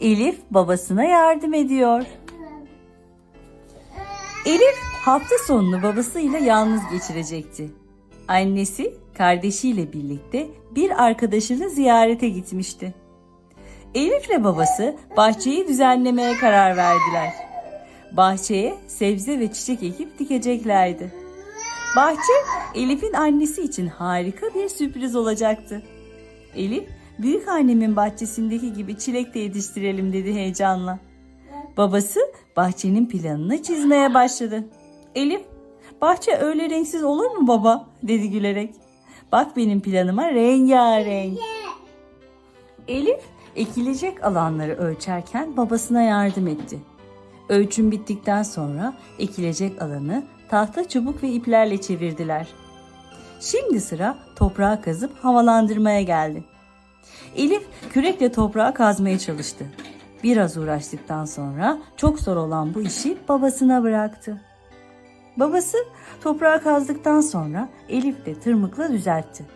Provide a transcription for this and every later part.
Elif babasına yardım ediyor. Elif hafta sonunu babasıyla yalnız geçirecekti. Annesi kardeşiyle birlikte bir arkadaşını ziyarete gitmişti. Elif'le babası bahçeyi düzenlemeye karar verdiler. Bahçeye sebze ve çiçek ekip dikeceklerdi. Bahçe Elif'in annesi için harika bir sürpriz olacaktı. Elif, büyük annemin bahçesindeki gibi çilek de yetiştirelim dedi heyecanla. Babası bahçenin planını çizmeye başladı. Elif, bahçe öyle renksiz olur mu baba? dedi gülerek. Bak benim planıma rengarenk. Elif ekilecek alanları ölçerken babasına yardım etti. Ölçüm bittikten sonra ekilecek alanı tahta çubuk ve iplerle çevirdiler. Şimdi sıra toprağı kazıp havalandırmaya geldi. Elif kürekle toprağı kazmaya çalıştı. Biraz uğraştıktan sonra çok zor olan bu işi babasına bıraktı. Babası toprağı kazdıktan sonra Elif de tırmıkla düzeltti.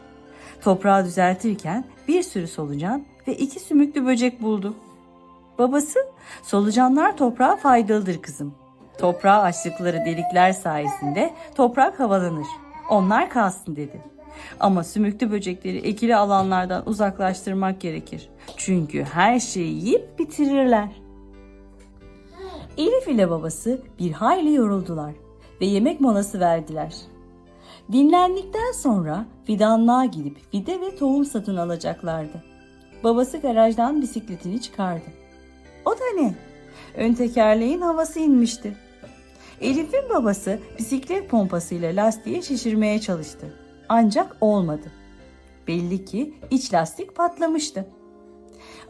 Toprağı düzeltirken bir sürü solucan ve iki sümüklü böcek buldu. Babası, solucanlar toprağa faydalıdır kızım. Toprağa açtıkları delikler sayesinde toprak havalanır. Onlar kalsın dedi. Ama sümüklü böcekleri ekili alanlardan uzaklaştırmak gerekir. Çünkü her şeyi yiyip bitirirler. Elif ile babası bir hayli yoruldular ve yemek molası verdiler. Dinlendikten sonra fidanlığa gidip fide ve tohum satın alacaklardı. Babası garajdan bisikletini çıkardı. O da ne? Ön tekerleğin havası inmişti. Elif'in babası bisiklet pompasıyla lastiği şişirmeye çalıştı. Ancak olmadı. Belli ki iç lastik patlamıştı.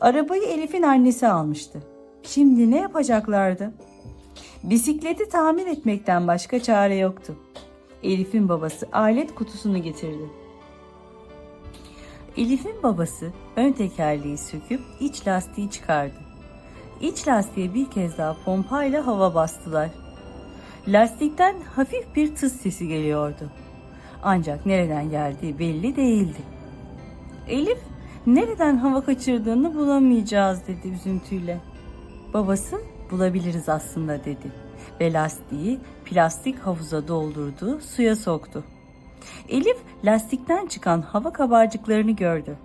Arabayı Elif'in annesi almıştı. Şimdi ne yapacaklardı? Bisikleti tamir etmekten başka çare yoktu. Elif'in babası alet kutusunu getirdi. Elif'in babası ön tekerleği söküp iç lastiği çıkardı. İç lastiğe bir kez daha pompayla hava bastılar. Lastikten hafif bir tıs sesi geliyordu. Ancak nereden geldiği belli değildi. Elif nereden hava kaçırdığını bulamayacağız dedi üzüntüyle. Babası bulabiliriz aslında dedi ve lastiği plastik havuza doldurdu, suya soktu. Elif lastikten çıkan hava kabarcıklarını gördü.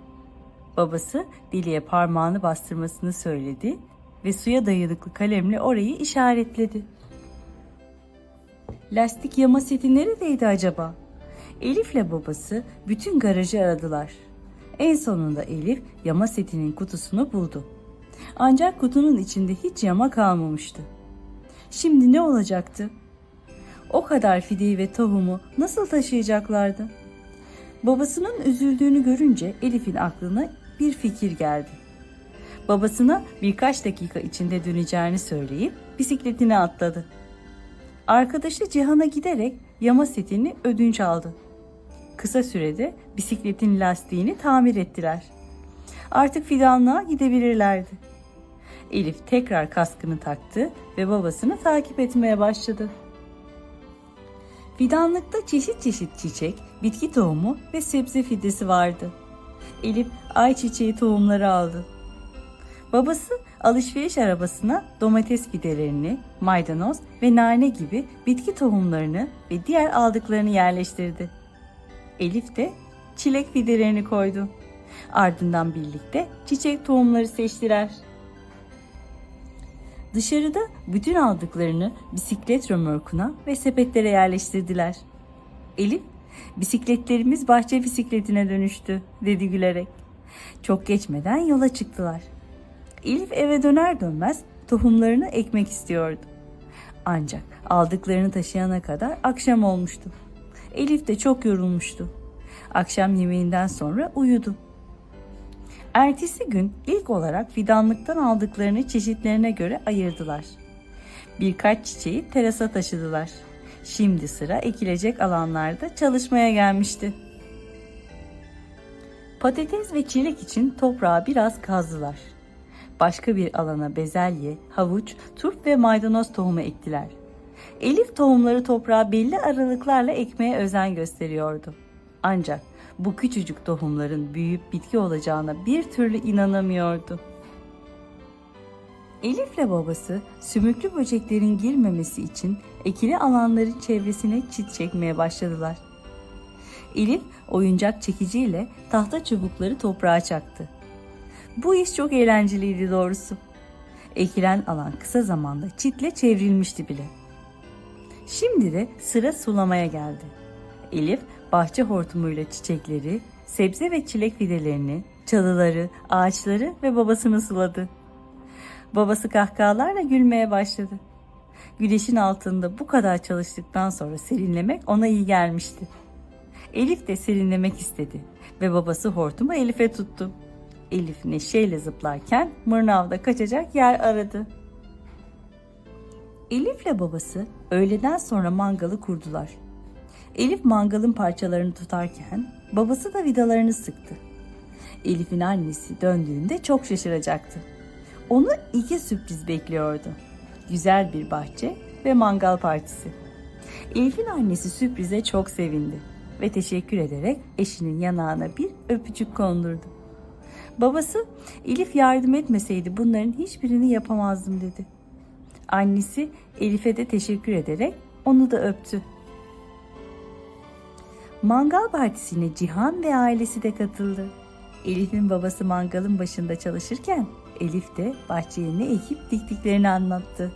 Babası diliye parmağını bastırmasını söyledi ve suya dayanıklı kalemle orayı işaretledi. Lastik yama seti neredeydi acaba? Elif'le babası bütün garajı aradılar. En sonunda Elif yama setinin kutusunu buldu. Ancak kutunun içinde hiç yama kalmamıştı. Şimdi ne olacaktı? O kadar fideyi ve tohumu nasıl taşıyacaklardı? Babasının üzüldüğünü görünce Elif'in aklına bir fikir geldi. Babasına birkaç dakika içinde döneceğini söyleyip bisikletine atladı. Arkadaşı Cihan'a giderek yama setini ödünç aldı. Kısa sürede bisikletin lastiğini tamir ettiler. Artık fidanlığa gidebilirlerdi. Elif tekrar kaskını taktı ve babasını takip etmeye başladı. Fidanlıkta çeşit çeşit çiçek, bitki tohumu ve sebze fidesi vardı. Elif ayçiçeği tohumları aldı. Babası alışveriş arabasına domates fidelerini, maydanoz ve nane gibi bitki tohumlarını ve diğer aldıklarını yerleştirdi. Elif de çilek fidelerini koydu. Ardından birlikte çiçek tohumları seçtiler. Dışarıda bütün aldıklarını bisiklet römorkuna ve sepetlere yerleştirdiler. Elif, bisikletlerimiz bahçe bisikletine dönüştü dedi gülerek. Çok geçmeden yola çıktılar. Elif eve döner dönmez tohumlarını ekmek istiyordu. Ancak aldıklarını taşıyana kadar akşam olmuştu. Elif de çok yorulmuştu. Akşam yemeğinden sonra uyudu. Ertesi gün ilk olarak fidanlıktan aldıklarını çeşitlerine göre ayırdılar. Birkaç çiçeği terasa taşıdılar. Şimdi sıra ekilecek alanlarda çalışmaya gelmişti. Patates ve çilek için toprağı biraz kazdılar. Başka bir alana bezelye, havuç, turp ve maydanoz tohumu ektiler. Elif tohumları toprağa belli aralıklarla ekmeye özen gösteriyordu. Ancak bu küçücük tohumların büyüyüp bitki olacağına bir türlü inanamıyordu. Elif'le babası sümüklü böceklerin girmemesi için ekili alanların çevresine çit çekmeye başladılar. Elif oyuncak çekiciyle tahta çubukları toprağa çaktı. Bu iş çok eğlenceliydi doğrusu. Ekilen alan kısa zamanda çitle çevrilmişti bile. Şimdi de sıra sulamaya geldi. Elif bahçe hortumuyla çiçekleri, sebze ve çilek fidelerini, çalıları, ağaçları ve babasını suladı. Babası kahkahalarla gülmeye başladı. Güneşin altında bu kadar çalıştıktan sonra serinlemek ona iyi gelmişti. Elif de serinlemek istedi ve babası hortumu Elif'e tuttu. Elif neşeyle zıplarken mırnavda kaçacak yer aradı. Elif'le babası öğleden sonra mangalı kurdular. Elif mangalın parçalarını tutarken babası da vidalarını sıktı. Elif'in annesi döndüğünde çok şaşıracaktı. Onu iki sürpriz bekliyordu. Güzel bir bahçe ve mangal partisi. Elif'in annesi sürprize çok sevindi ve teşekkür ederek eşinin yanağına bir öpücük kondurdu. Babası Elif yardım etmeseydi bunların hiçbirini yapamazdım dedi. Annesi Elif'e de teşekkür ederek onu da öptü. Mangal partisine Cihan ve ailesi de katıldı. Elif'in babası mangalın başında çalışırken Elif de bahçeye ne ekip diktiklerini anlattı.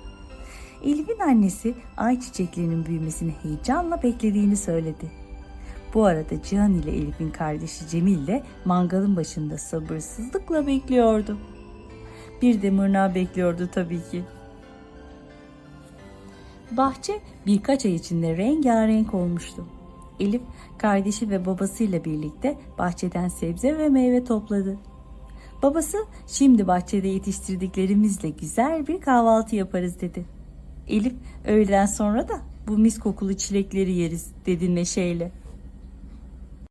Elif'in annesi ay çiçeklerinin büyümesini heyecanla beklediğini söyledi. Bu arada Cihan ile Elif'in kardeşi Cemil de mangalın başında sabırsızlıkla bekliyordu. Bir de mırnağı bekliyordu tabii ki. Bahçe birkaç ay içinde rengarenk olmuştu. Elif kardeşi ve babasıyla birlikte bahçeden sebze ve meyve topladı. Babası şimdi bahçede yetiştirdiklerimizle güzel bir kahvaltı yaparız dedi. Elif öğleden sonra da bu mis kokulu çilekleri yeriz dedi neşeyle.